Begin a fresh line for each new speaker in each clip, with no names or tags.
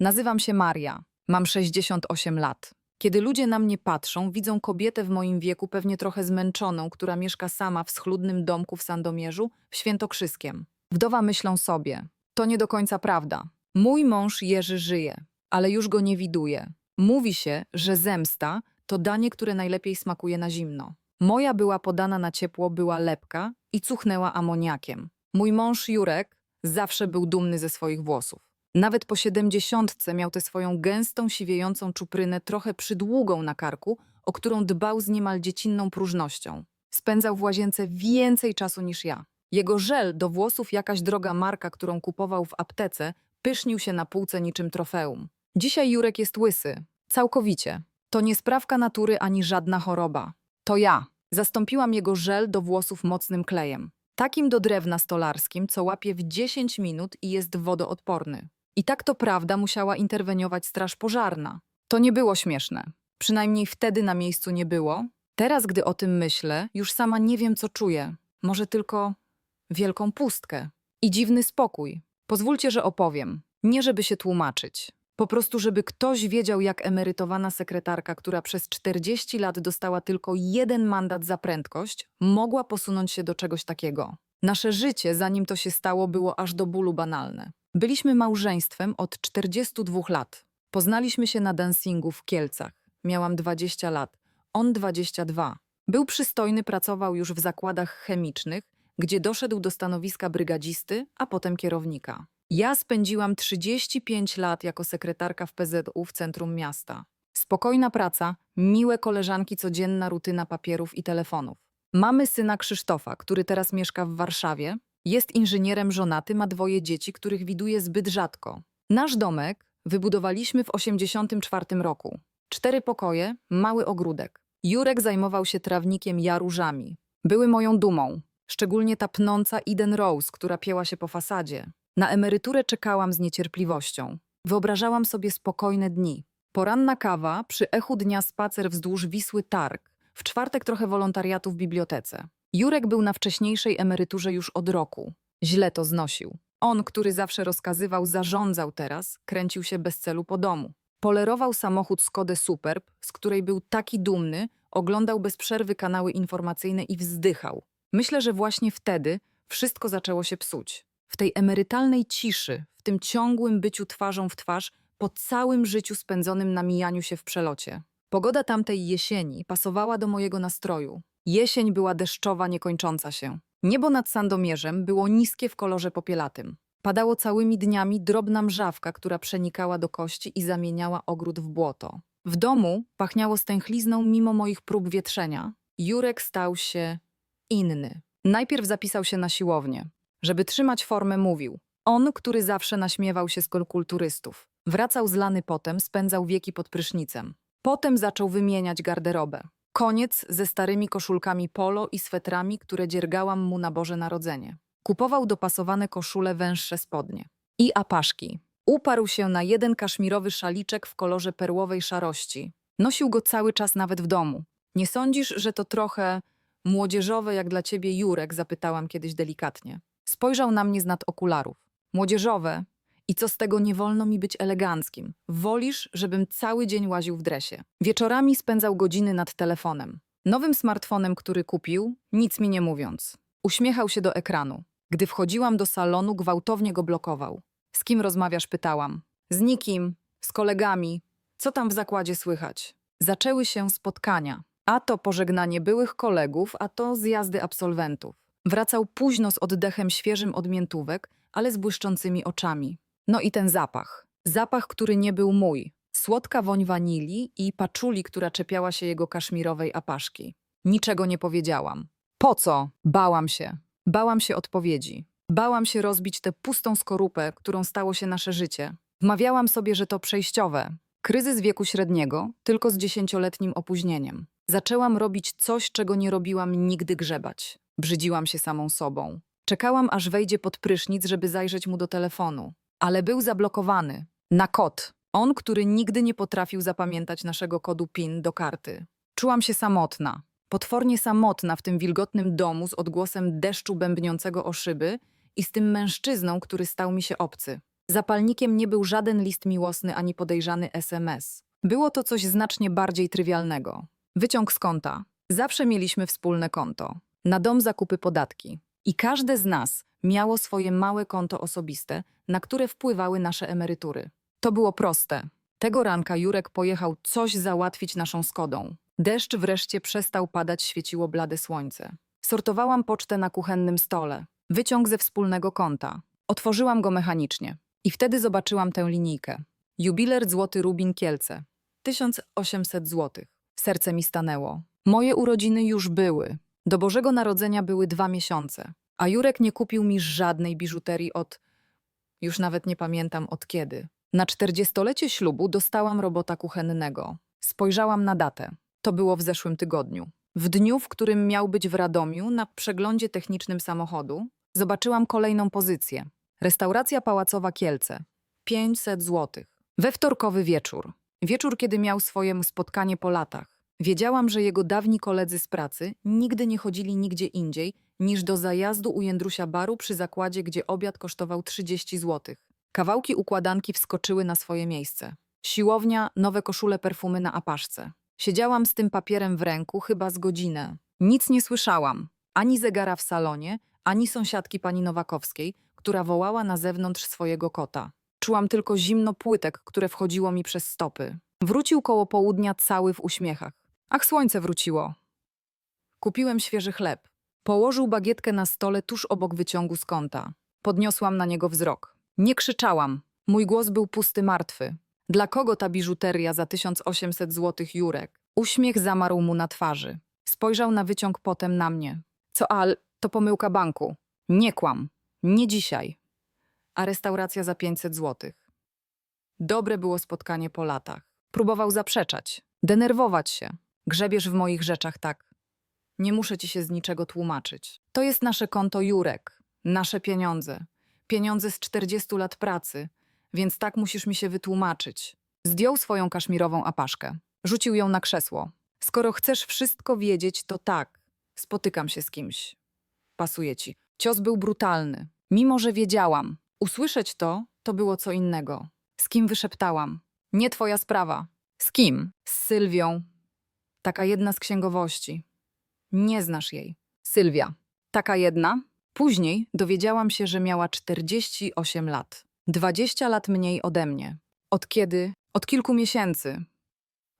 Nazywam się Maria. Mam 68 lat. Kiedy ludzie na mnie patrzą, widzą kobietę w moim wieku, pewnie trochę zmęczoną, która mieszka sama w schludnym domku w Sandomierzu, w Świętokrzyskiem. Wdowa myślą sobie, to nie do końca prawda. Mój mąż Jerzy żyje, ale już go nie widuje. Mówi się, że zemsta to danie, które najlepiej smakuje na zimno. Moja była podana na ciepło, była lepka i cuchnęła amoniakiem. Mój mąż Jurek zawsze był dumny ze swoich włosów. Nawet po siedemdziesiątce miał tę swoją gęstą, siwiejącą czuprynę trochę przydługą na karku, o którą dbał z niemal dziecinną próżnością. Spędzał w łazience więcej czasu niż ja. Jego żel do włosów jakaś droga marka, którą kupował w aptece, pysznił się na półce niczym trofeum. Dzisiaj Jurek jest łysy. Całkowicie. To nie sprawka natury ani żadna choroba. To ja. Zastąpiłam jego żel do włosów mocnym klejem. Takim do drewna stolarskim, co łapie w 10 minut i jest wodoodporny. I tak to prawda musiała interweniować straż pożarna. To nie było śmieszne. Przynajmniej wtedy na miejscu nie było. Teraz, gdy o tym myślę, już sama nie wiem, co czuję. Może tylko wielką pustkę i dziwny spokój. Pozwólcie, że opowiem. Nie żeby się tłumaczyć. Po prostu, żeby ktoś wiedział, jak emerytowana sekretarka, która przez 40 lat dostała tylko jeden mandat za prędkość, mogła posunąć się do czegoś takiego. Nasze życie, zanim to się stało, było aż do bólu banalne. Byliśmy małżeństwem od 42 lat. Poznaliśmy się na dancingu w Kielcach. Miałam 20 lat, on 22. Był przystojny, pracował już w zakładach chemicznych, gdzie doszedł do stanowiska brygadzisty, a potem kierownika. Ja spędziłam 35 lat jako sekretarka w PZU w centrum miasta. Spokojna praca, miłe koleżanki, codzienna rutyna papierów i telefonów. Mamy syna Krzysztofa, który teraz mieszka w Warszawie. Jest inżynierem żonaty, ma dwoje dzieci, których widuje zbyt rzadko. Nasz domek wybudowaliśmy w 84 roku. Cztery pokoje, mały ogródek. Jurek zajmował się trawnikiem, ja różami. Były moją dumą, szczególnie ta pnąca Eden Rose, która pieła się po fasadzie. Na emeryturę czekałam z niecierpliwością. Wyobrażałam sobie spokojne dni. Poranna kawa, przy echu dnia spacer wzdłuż Wisły Targ. W czwartek trochę wolontariatu w bibliotece. Jurek był na wcześniejszej emeryturze już od roku. Źle to znosił. On, który zawsze rozkazywał, zarządzał teraz, kręcił się bez celu po domu. Polerował samochód Skodę Superb, z której był taki dumny, oglądał bez przerwy kanały informacyjne i wzdychał. Myślę, że właśnie wtedy wszystko zaczęło się psuć. W tej emerytalnej ciszy, w tym ciągłym byciu twarzą w twarz, po całym życiu spędzonym na mijaniu się w przelocie. Pogoda tamtej jesieni pasowała do mojego nastroju. Jesień była deszczowa, niekończąca się. Niebo nad Sandomierzem było niskie w kolorze popielatym. Padało całymi dniami drobna mrzawka, która przenikała do kości i zamieniała ogród w błoto. W domu pachniało stęchlizną mimo moich prób wietrzenia. Jurek stał się inny. Najpierw zapisał się na siłownię. Żeby trzymać formę, mówił. On, który zawsze naśmiewał się z kulturystów. Wracał zlany potem, spędzał wieki pod prysznicem. Potem zaczął wymieniać garderobę. Koniec ze starymi koszulkami polo i swetrami, które dziergałam mu na Boże Narodzenie. Kupował dopasowane koszule węższe spodnie. I apaszki. Uparł się na jeden kaszmirowy szaliczek w kolorze perłowej szarości. Nosił go cały czas nawet w domu. Nie sądzisz, że to trochę młodzieżowe jak dla ciebie, Jurek? Zapytałam kiedyś delikatnie. Spojrzał na mnie z nad okularów. Młodzieżowe? I co z tego nie wolno mi być eleganckim? Wolisz, żebym cały dzień łaził w dresie. Wieczorami spędzał godziny nad telefonem. Nowym smartfonem, który kupił, nic mi nie mówiąc. Uśmiechał się do ekranu. Gdy wchodziłam do salonu, gwałtownie go blokował. Z kim rozmawiasz? pytałam. Z nikim, z kolegami. Co tam w zakładzie słychać? Zaczęły się spotkania. A to pożegnanie byłych kolegów, a to zjazdy absolwentów. Wracał późno z oddechem świeżym od miętówek, ale z błyszczącymi oczami. No i ten zapach. Zapach, który nie był mój. Słodka woń wanilii i paczuli, która czepiała się jego kaszmirowej apaszki. Niczego nie powiedziałam. Po co? Bałam się. Bałam się odpowiedzi. Bałam się rozbić tę pustą skorupę, którą stało się nasze życie. Wmawiałam sobie, że to przejściowe. Kryzys wieku średniego, tylko z dziesięcioletnim opóźnieniem. Zaczęłam robić coś, czego nie robiłam nigdy grzebać. Brzydziłam się samą sobą. Czekałam, aż wejdzie pod prysznic, żeby zajrzeć mu do telefonu. Ale był zablokowany. Na kod. On, który nigdy nie potrafił zapamiętać naszego kodu PIN do karty. Czułam się samotna. Potwornie samotna w tym wilgotnym domu z odgłosem deszczu bębniącego o szyby i z tym mężczyzną, który stał mi się obcy. Zapalnikiem nie był żaden list miłosny ani podejrzany SMS. Było to coś znacznie bardziej trywialnego. Wyciąg z konta. Zawsze mieliśmy wspólne konto. Na dom zakupy podatki. I każde z nas miało swoje małe konto osobiste, na które wpływały nasze emerytury. To było proste. Tego ranka Jurek pojechał coś załatwić naszą Skodą. Deszcz wreszcie przestał padać, świeciło blade słońce. Sortowałam pocztę na kuchennym stole. Wyciąg ze wspólnego konta. Otworzyłam go mechanicznie. I wtedy zobaczyłam tę linijkę. Jubiler Złoty Rubin Kielce. 1800 złotych. Serce mi stanęło. Moje urodziny już były. Do Bożego Narodzenia były dwa miesiące. A Jurek nie kupił mi żadnej biżuterii od... Już nawet nie pamiętam od kiedy. Na czterdziestolecie ślubu dostałam robota kuchennego. Spojrzałam na datę. To było w zeszłym tygodniu. W dniu, w którym miał być w Radomiu na przeglądzie technicznym samochodu, zobaczyłam kolejną pozycję. Restauracja Pałacowa Kielce. 500 złotych. We wtorkowy wieczór. Wieczór, kiedy miał swoje spotkanie po latach. Wiedziałam, że jego dawni koledzy z pracy nigdy nie chodzili nigdzie indziej niż do zajazdu u Jędrusia Baru przy zakładzie, gdzie obiad kosztował 30 złotych. Kawałki układanki wskoczyły na swoje miejsce. Siłownia, nowe koszule, perfumy na apaszce. Siedziałam z tym papierem w ręku chyba z godzinę. Nic nie słyszałam. Ani zegara w salonie, ani sąsiadki pani Nowakowskiej, która wołała na zewnątrz swojego kota. Czułam tylko zimno płytek, które wchodziło mi przez stopy. Wrócił koło południa cały w uśmiechach. Ach, słońce wróciło. Kupiłem świeży chleb. Położył bagietkę na stole tuż obok wyciągu z kąta. Podniosłam na niego wzrok. Nie krzyczałam. Mój głos był pusty, martwy. Dla kogo ta biżuteria za 1800 złotych Jurek? Uśmiech zamarł mu na twarzy. Spojrzał na wyciąg potem na mnie. Co al, to pomyłka banku. Nie kłam. Nie dzisiaj. A restauracja za 500 złotych. Dobre było spotkanie po latach. Próbował zaprzeczać, denerwować się. Grzebiesz w moich rzeczach tak. Nie muszę ci się z niczego tłumaczyć. To jest nasze konto Jurek, nasze pieniądze. Pieniądze z 40 lat pracy, więc tak musisz mi się wytłumaczyć. Zdjął swoją kaszmirową apaszkę. Rzucił ją na krzesło. Skoro chcesz wszystko wiedzieć, to tak. Spotykam się z kimś. Pasuje ci. Cios był brutalny. Mimo, że wiedziałam. Usłyszeć to, to było co innego. Z kim wyszeptałam? Nie twoja sprawa. Z kim? Z Sylwią. Taka jedna z księgowości. Nie znasz jej. Sylwia. Taka jedna? Później dowiedziałam się, że miała 48 lat. 20 lat mniej ode mnie. Od kiedy? Od kilku miesięcy.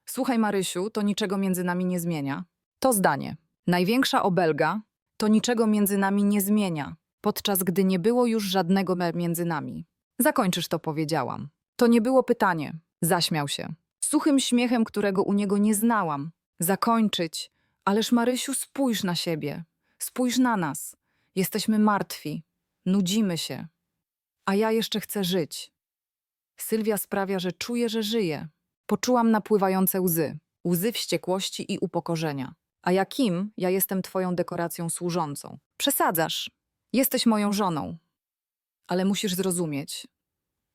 Słuchaj, Marysiu, to niczego między nami nie zmienia. To zdanie. Największa obelga to niczego między nami nie zmienia, podczas gdy nie było już żadnego między nami. Zakończysz to, powiedziałam. To nie było pytanie. Zaśmiał się. Suchym śmiechem, którego u niego nie znałam. Zakończyć. Ależ Marysiu, spójrz na siebie. Spójrz na nas. Jesteśmy martwi. Nudzimy się. A ja jeszcze chcę żyć. Sylwia sprawia, że czuję, że żyję. Poczułam napływające łzy. Łzy wściekłości i upokorzenia. A ja kim? Ja jestem twoją dekoracją służącą. Przesadzasz. Jesteś moją żoną. Ale musisz zrozumieć.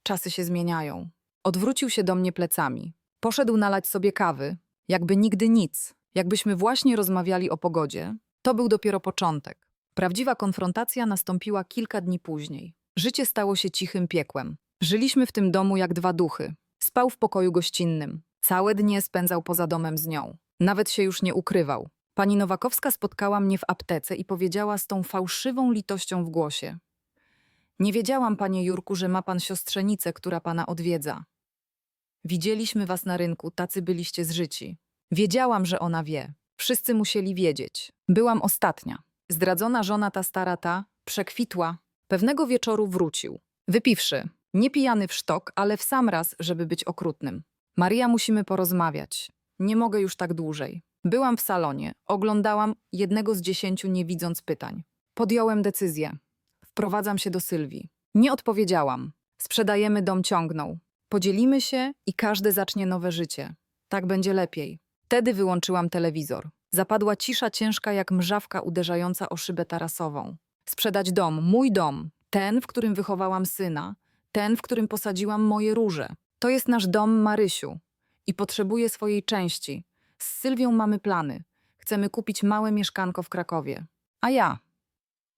Czasy się zmieniają. Odwrócił się do mnie plecami. Poszedł nalać sobie kawy, jakby nigdy nic, jakbyśmy właśnie rozmawiali o pogodzie. To był dopiero początek. Prawdziwa konfrontacja nastąpiła kilka dni później. Życie stało się cichym piekłem. Żyliśmy w tym domu jak dwa duchy. Spał w pokoju gościnnym. Całe dnie spędzał poza domem z nią. Nawet się już nie ukrywał. Pani Nowakowska spotkała mnie w aptece i powiedziała z tą fałszywą litością w głosie. Nie wiedziałam, panie Jurku, że ma pan siostrzenicę, która pana odwiedza. Widzieliśmy was na rynku, tacy byliście zżyci. Wiedziałam, że ona wie. Wszyscy musieli wiedzieć. Byłam ostatnia. Zdradzona żona ta stara ta przekwitła. Pewnego wieczoru wrócił. Wypiwszy. Nie pijany w sztok, ale w sam raz, żeby być okrutnym. Maria, musimy porozmawiać. Nie mogę już tak dłużej. Byłam w salonie, oglądałam jednego z dziesięciu, nie widząc pytań. Podjąłem decyzję. Wprowadzam się do Sylwii. Nie odpowiedziałam. Sprzedajemy dom ciągnął. Podzielimy się i każdy zacznie nowe życie. Tak będzie lepiej. Wtedy wyłączyłam telewizor. Zapadła cisza ciężka jak mrzawka uderzająca o szybę tarasową. Sprzedać dom, mój dom, ten, w którym wychowałam syna, ten, w którym posadziłam moje róże. To jest nasz dom, Marysiu. I potrzebuje swojej części. Z Sylwią mamy plany. Chcemy kupić małe mieszkanko w Krakowie. A ja?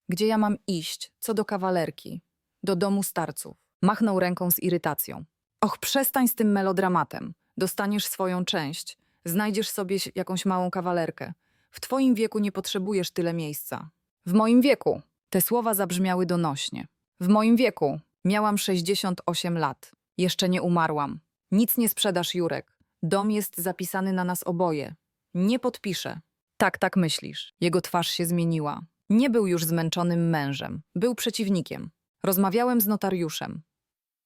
Gdzie ja mam iść? Co do kawalerki? Do domu starców. Machnął ręką z irytacją. Och, przestań z tym melodramatem. Dostaniesz swoją część. Znajdziesz sobie jakąś małą kawalerkę. W twoim wieku nie potrzebujesz tyle miejsca. W moim wieku. Te słowa zabrzmiały donośnie. W moim wieku. Miałam 68 lat. Jeszcze nie umarłam. Nic nie sprzedasz, Jurek. Dom jest zapisany na nas oboje. Nie podpiszę. Tak, tak myślisz. Jego twarz się zmieniła. Nie był już zmęczonym mężem. Był przeciwnikiem. Rozmawiałem z notariuszem.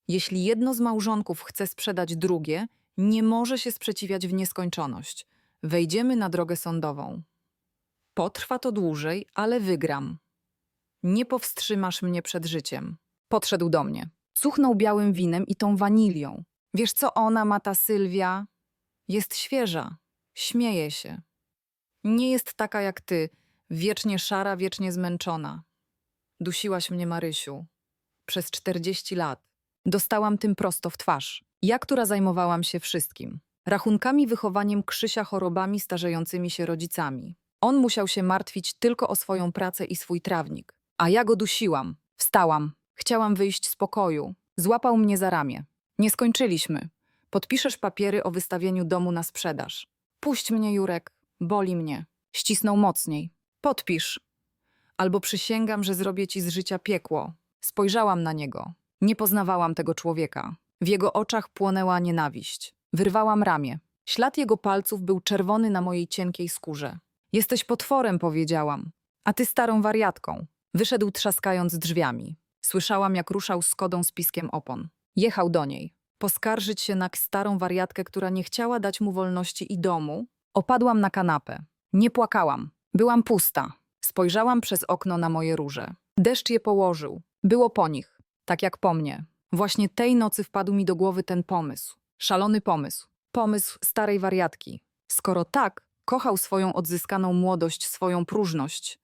Jeśli jedno z małżonków chce sprzedać drugie, nie może się sprzeciwiać w nieskończoność. Wejdziemy na drogę sądową. Potrwa to dłużej, ale wygram. Nie powstrzymasz mnie przed życiem. Podszedł do mnie. Cuchnął białym winem i tą wanilią. Wiesz co ona ma, ta Sylwia? Jest świeża. Śmieje się. Nie jest taka jak ty, wiecznie szara, wiecznie zmęczona. Dusiłaś mnie, Marysiu. Przez czterdzieści lat. Dostałam tym prosto w twarz. Ja, która zajmowałam się wszystkim. Rachunkami, wychowaniem Krzysia, chorobami, starzejącymi się rodzicami. On musiał się martwić tylko o swoją pracę i swój trawnik. A ja go dusiłam. Wstałam. Chciałam wyjść z pokoju. Złapał mnie za ramię. Nie skończyliśmy. Podpiszesz papiery o wystawieniu domu na sprzedaż. Puść mnie, Jurek. Boli mnie. Ścisnął mocniej. Podpisz. Albo przysięgam, że zrobię ci z życia piekło. Spojrzałam na niego. Nie poznawałam tego człowieka. W jego oczach płonęła nienawiść. Wyrwałam ramię. Ślad jego palców był czerwony na mojej cienkiej skórze. Jesteś potworem, powiedziałam. A ty starą wariatką. Wyszedł trzaskając drzwiami. Słyszałam, jak ruszał Skodą z piskiem opon. Jechał do niej. Poskarżyć się na starą wariatkę, która nie chciała dać mu wolności i domu. Opadłam na kanapę. Nie płakałam. Byłam pusta. Spojrzałam przez okno na moje róże. Deszcz je położył. Było po nich. Tak jak po mnie. Właśnie tej nocy wpadł mi do głowy ten pomysł. Szalony pomysł. Pomysł starej wariatki. Skoro tak, kochał swoją odzyskaną młodość, swoją próżność,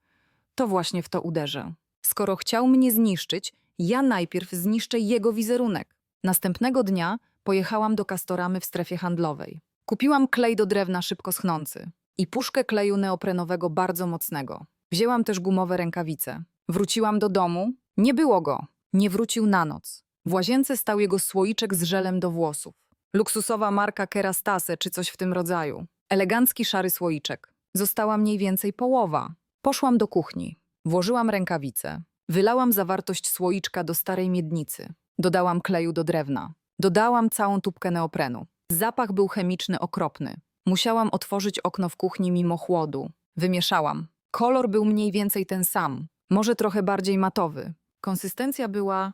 to właśnie w to uderzę. Skoro chciał mnie zniszczyć, ja najpierw zniszczę jego wizerunek. Następnego dnia pojechałam do Kastoramy w strefie handlowej. Kupiłam klej do drewna szybko schnący i puszkę kleju neoprenowego bardzo mocnego. Wzięłam też gumowe rękawice. Wróciłam do domu. Nie było go. Nie wrócił na noc. W łazience stał jego słoiczek z żelem do włosów. Luksusowa marka Kerastase czy coś w tym rodzaju. Elegancki szary słoiczek. Została mniej więcej połowa. Poszłam do kuchni. Włożyłam rękawice. Wylałam zawartość słoiczka do starej miednicy. Dodałam kleju do drewna. Dodałam całą tubkę neoprenu. Zapach był chemiczny okropny. Musiałam otworzyć okno w kuchni mimo chłodu. Wymieszałam. Kolor był mniej więcej ten sam, może trochę bardziej matowy. Konsystencja była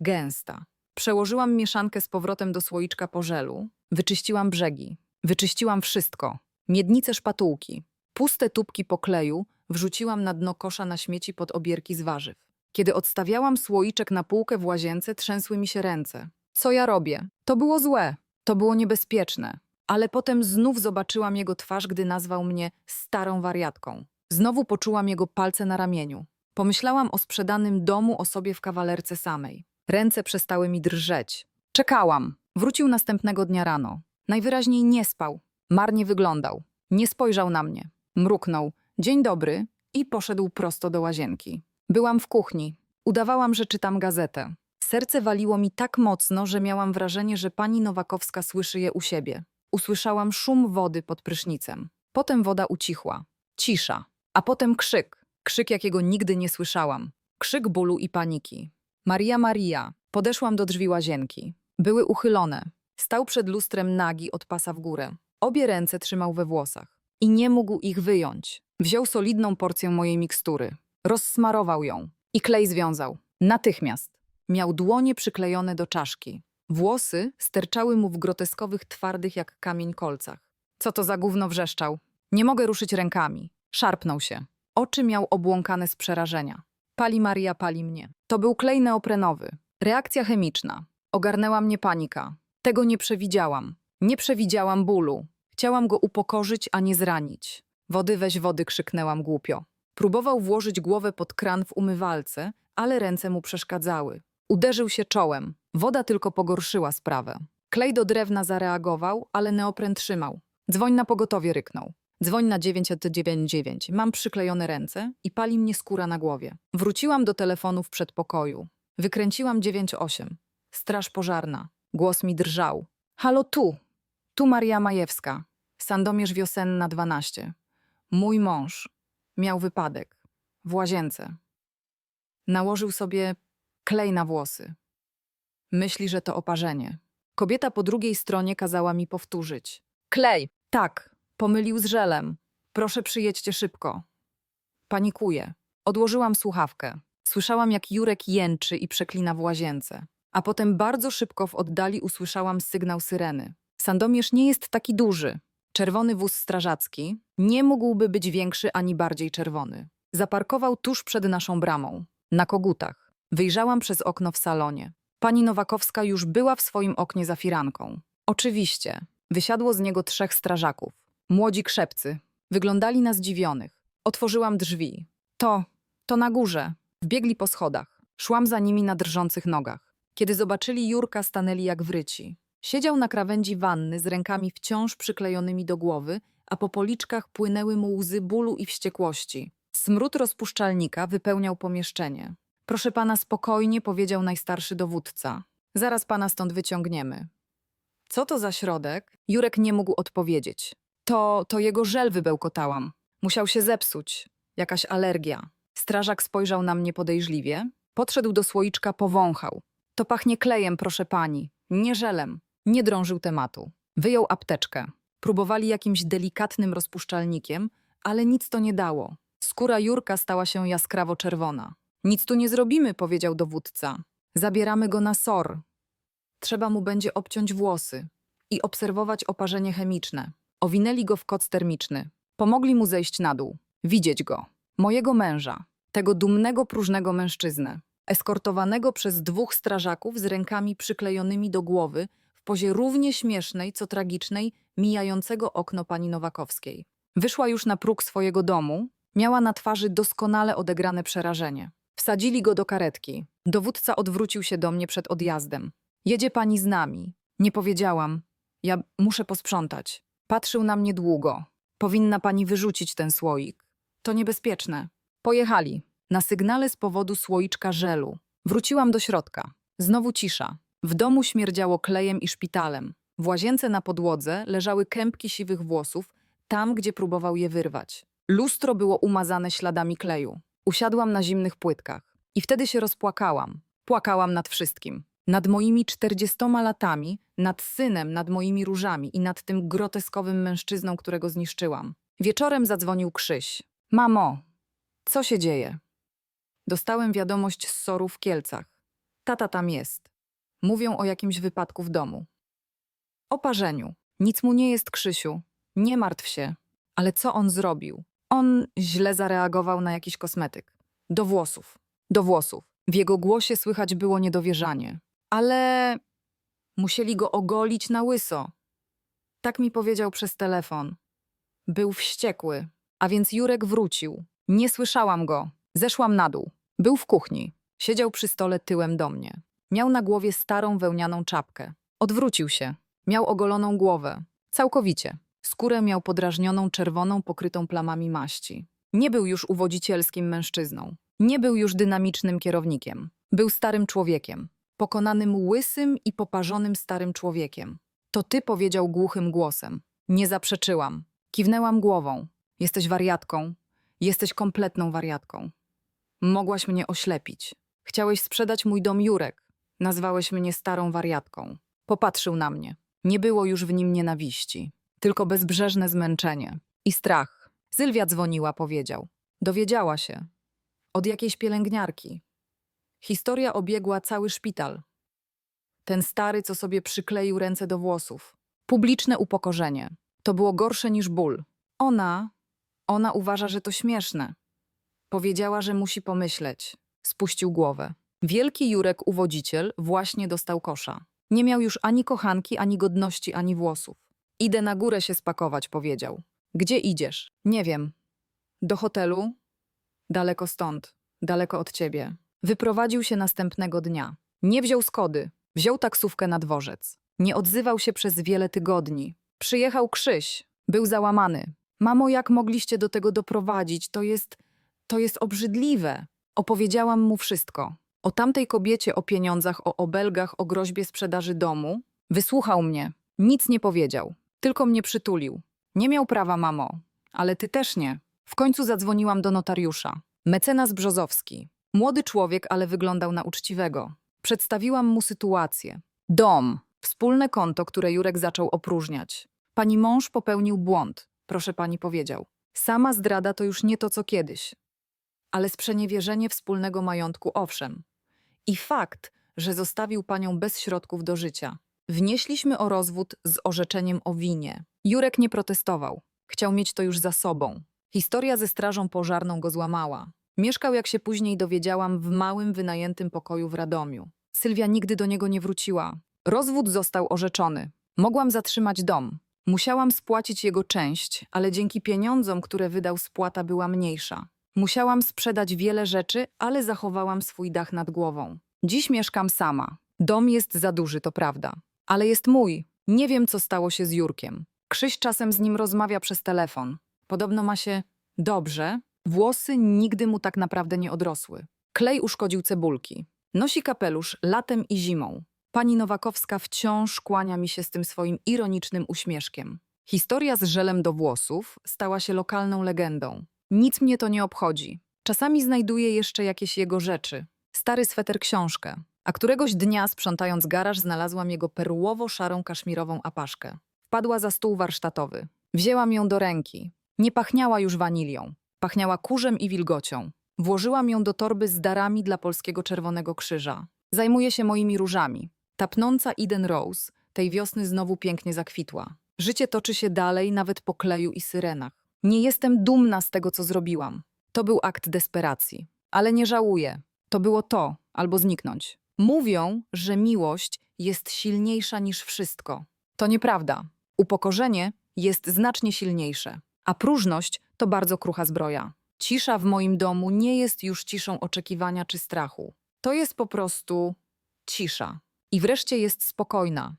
gęsta. Przełożyłam mieszankę z powrotem do słoiczka po żelu. Wyczyściłam brzegi. Wyczyściłam wszystko. Miednice szpatułki. Puste tubki po kleju wrzuciłam na dno kosza na śmieci pod obierki z warzyw. Kiedy odstawiałam słoiczek na półkę w łazience, trzęsły mi się ręce. Co ja robię? To było złe. To było niebezpieczne. Ale potem znów zobaczyłam jego twarz, gdy nazwał mnie starą wariatką. Znowu poczułam jego palce na ramieniu. Pomyślałam o sprzedanym domu osobie w kawalerce samej. Ręce przestały mi drżeć. Czekałam. Wrócił następnego dnia rano. Najwyraźniej nie spał. Marnie wyglądał. Nie spojrzał na mnie. Mruknął. Dzień dobry i poszedł prosto do łazienki. Byłam w kuchni. Udawałam, że czytam gazetę. Serce waliło mi tak mocno, że miałam wrażenie, że pani Nowakowska słyszy je u siebie. Usłyszałam szum wody pod prysznicem. Potem woda ucichła. Cisza. A potem krzyk. Krzyk, jakiego nigdy nie słyszałam. Krzyk bólu i paniki. Maria, Maria. Podeszłam do drzwi łazienki. Były uchylone. Stał przed lustrem nagi od pasa w górę. Obie ręce trzymał we włosach. I nie mógł ich wyjąć. Wziął solidną porcję mojej mikstury. Rozsmarował ją. I klej związał. Natychmiast. Miał dłonie przyklejone do czaszki. Włosy sterczały mu w groteskowych, twardych jak kamień kolcach. Co to za gówno wrzeszczał? Nie mogę ruszyć rękami. Szarpnął się. Oczy miał obłąkane z przerażenia. Pali Maria, pali mnie. To był klej neoprenowy. Reakcja chemiczna. Ogarnęła mnie panika. Tego nie przewidziałam. Nie przewidziałam bólu. Chciałam go upokorzyć, a nie zranić. Wody weź wody, krzyknęłam głupio. Próbował włożyć głowę pod kran w umywalce, ale ręce mu przeszkadzały. Uderzył się czołem. Woda tylko pogorszyła sprawę. Klej do drewna zareagował, ale neopren trzymał. Dzwoń na pogotowie, ryknął. Dzwoń na 999. Mam przyklejone ręce i pali mnie skóra na głowie. Wróciłam do telefonu w przedpokoju. Wykręciłam 98. Straż pożarna. Głos mi drżał. Halo tu. Tu Maria Majewska. Sandomierz Wiosenna 12. Mój mąż miał wypadek w łazience. Nałożył sobie klej na włosy. Myśli, że to oparzenie. Kobieta po drugiej stronie kazała mi powtórzyć. Klej! Tak, pomylił z żelem. Proszę przyjedźcie szybko. Panikuję. Odłożyłam słuchawkę. Słyszałam, jak Jurek jęczy i przeklina w łazience. A potem bardzo szybko w oddali usłyszałam sygnał syreny. Sandomierz nie jest taki duży. Czerwony wóz strażacki nie mógłby być większy ani bardziej czerwony. Zaparkował tuż przed naszą bramą, na kogutach. Wyjrzałam przez okno w salonie. Pani Nowakowska już była w swoim oknie za firanką. Oczywiście. Wysiadło z niego trzech strażaków. Młodzi krzepcy. Wyglądali na zdziwionych. Otworzyłam drzwi. To, to na górze. Wbiegli po schodach. Szłam za nimi na drżących nogach. Kiedy zobaczyli Jurka, stanęli jak wryci. Siedział na krawędzi wanny z rękami wciąż przyklejonymi do głowy, a po policzkach płynęły mu łzy bólu i wściekłości. Smród rozpuszczalnika wypełniał pomieszczenie. Proszę pana, spokojnie, powiedział najstarszy dowódca. Zaraz pana stąd wyciągniemy. Co to za środek? Jurek nie mógł odpowiedzieć. To, to jego żel wybełkotałam. Musiał się zepsuć. Jakaś alergia. Strażak spojrzał na mnie podejrzliwie. Podszedł do słoiczka, powąchał. To pachnie klejem, proszę pani, nie żelem. Nie drążył tematu. Wyjął apteczkę. Próbowali jakimś delikatnym rozpuszczalnikiem, ale nic to nie dało. Skóra Jurka stała się jaskrawo czerwona. Nic tu nie zrobimy, powiedział dowódca. Zabieramy go na SOR. Trzeba mu będzie obciąć włosy i obserwować oparzenie chemiczne. Owinęli go w koc termiczny. Pomogli mu zejść na dół. Widzieć go. Mojego męża. Tego dumnego, próżnego mężczyznę. Eskortowanego przez dwóch strażaków z rękami przyklejonymi do głowy w pozie równie śmiesznej, co tragicznej, mijającego okno pani Nowakowskiej. Wyszła już na próg swojego domu, miała na twarzy doskonale odegrane przerażenie. Wsadzili go do karetki. Dowódca odwrócił się do mnie przed odjazdem. Jedzie pani z nami. Nie powiedziałam. Ja muszę posprzątać. Patrzył na mnie długo. Powinna pani wyrzucić ten słoik. To niebezpieczne. Pojechali. Na sygnale z powodu słoiczka żelu. Wróciłam do środka. Znowu cisza. W domu śmierdziało klejem i szpitalem. W łazience na podłodze leżały kępki siwych włosów, tam, gdzie próbował je wyrwać. Lustro było umazane śladami kleju. Usiadłam na zimnych płytkach. I wtedy się rozpłakałam. Płakałam nad wszystkim. Nad moimi czterdziestoma latami, nad synem, nad moimi różami i nad tym groteskowym mężczyzną, którego zniszczyłam. Wieczorem zadzwonił Krzyś. Mamo, co się dzieje? Dostałem wiadomość z Soru w Kielcach. Tata tam jest. Mówią o jakimś wypadku w domu. O parzeniu. Nic mu nie jest, Krzysiu. Nie martw się. Ale co on zrobił? On źle zareagował na jakiś kosmetyk. Do włosów. Do włosów. W jego głosie słychać było niedowierzanie. Ale musieli go ogolić na łyso. Tak mi powiedział przez telefon. Był wściekły, a więc Jurek wrócił. Nie słyszałam go. Zeszłam na dół. Był w kuchni. Siedział przy stole tyłem do mnie. Miał na głowie starą wełnianą czapkę. Odwrócił się. Miał ogoloną głowę. Całkowicie. Skórę miał podrażnioną czerwoną, pokrytą plamami maści. Nie był już uwodzicielskim mężczyzną. Nie był już dynamicznym kierownikiem. Był starym człowiekiem. Pokonanym łysym i poparzonym starym człowiekiem. To ty powiedział głuchym głosem. Nie zaprzeczyłam. Kiwnęłam głową. Jesteś wariatką. Jesteś kompletną wariatką. Mogłaś mnie oślepić. Chciałeś sprzedać mój dom Jurek. Nazwałeś mnie starą wariatką. Popatrzył na mnie. Nie było już w nim nienawiści, tylko bezbrzeżne zmęczenie i strach. Sylwia dzwoniła, powiedział. Dowiedziała się. Od jakiejś pielęgniarki. Historia obiegła cały szpital. Ten stary, co sobie przykleił ręce do włosów. Publiczne upokorzenie. To było gorsze niż ból. Ona, ona uważa, że to śmieszne. Powiedziała, że musi pomyśleć. Spuścił głowę. Wielki Jurek uwodziciel właśnie dostał kosza. Nie miał już ani kochanki, ani godności, ani włosów. Idę na górę się spakować, powiedział. Gdzie idziesz? Nie wiem. Do hotelu? Daleko stąd, daleko od ciebie. Wyprowadził się następnego dnia. Nie wziął skody, wziął taksówkę na dworzec. Nie odzywał się przez wiele tygodni. Przyjechał Krzyś. Był załamany. Mamo, jak mogliście do tego doprowadzić? To jest, to jest obrzydliwe. Opowiedziałam mu wszystko. O tamtej kobiecie, o pieniądzach, o obelgach, o groźbie sprzedaży domu. Wysłuchał mnie. Nic nie powiedział. Tylko mnie przytulił. Nie miał prawa, mamo. Ale ty też nie. W końcu zadzwoniłam do notariusza. Mecenas Brzozowski. Młody człowiek, ale wyglądał na uczciwego. Przedstawiłam mu sytuację. Dom. Wspólne konto, które Jurek zaczął opróżniać. Pani mąż popełnił błąd, proszę pani powiedział. Sama zdrada to już nie to, co kiedyś. Ale sprzeniewierzenie wspólnego majątku owszem. I fakt, że zostawił panią bez środków do życia. Wnieśliśmy o rozwód z orzeczeniem o winie. Jurek nie protestował. Chciał mieć to już za sobą. Historia ze strażą pożarną go złamała. Mieszkał, jak się później dowiedziałam, w małym, wynajętym pokoju w Radomiu. Sylwia nigdy do niego nie wróciła. Rozwód został orzeczony. Mogłam zatrzymać dom. Musiałam spłacić jego część, ale dzięki pieniądzom, które wydał, spłata była mniejsza. Musiałam sprzedać wiele rzeczy, ale zachowałam swój dach nad głową. Dziś mieszkam sama. Dom jest za duży, to prawda. Ale jest mój. Nie wiem, co stało się z Jurkiem. Krzyś czasem z nim rozmawia przez telefon. Podobno ma się dobrze. Włosy nigdy mu tak naprawdę nie odrosły. Klej uszkodził cebulki. Nosi kapelusz latem i zimą. Pani Nowakowska wciąż kłania mi się z tym swoim ironicznym uśmieszkiem. Historia z żelem do włosów stała się lokalną legendą. Nic mnie to nie obchodzi. Czasami znajduję jeszcze jakieś jego rzeczy. Stary sweter książkę. A któregoś dnia, sprzątając garaż, znalazłam jego perłowo-szarą kaszmirową apaszkę. Wpadła za stół warsztatowy. Wzięłam ją do ręki. Nie pachniała już wanilią. Pachniała kurzem i wilgocią. Włożyłam ją do torby z darami dla Polskiego Czerwonego Krzyża. Zajmuję się moimi różami. Ta pnąca Eden Rose tej wiosny znowu pięknie zakwitła. Życie toczy się dalej, nawet po kleju i syrenach. Nie jestem dumna z tego, co zrobiłam. To był akt desperacji. Ale nie żałuję. To było to, albo zniknąć. Mówią, że miłość jest silniejsza niż wszystko. To nieprawda. Upokorzenie jest znacznie silniejsze, a próżność to bardzo krucha zbroja. Cisza w moim domu nie jest już ciszą oczekiwania czy strachu. To jest po prostu cisza. I wreszcie jest spokojna.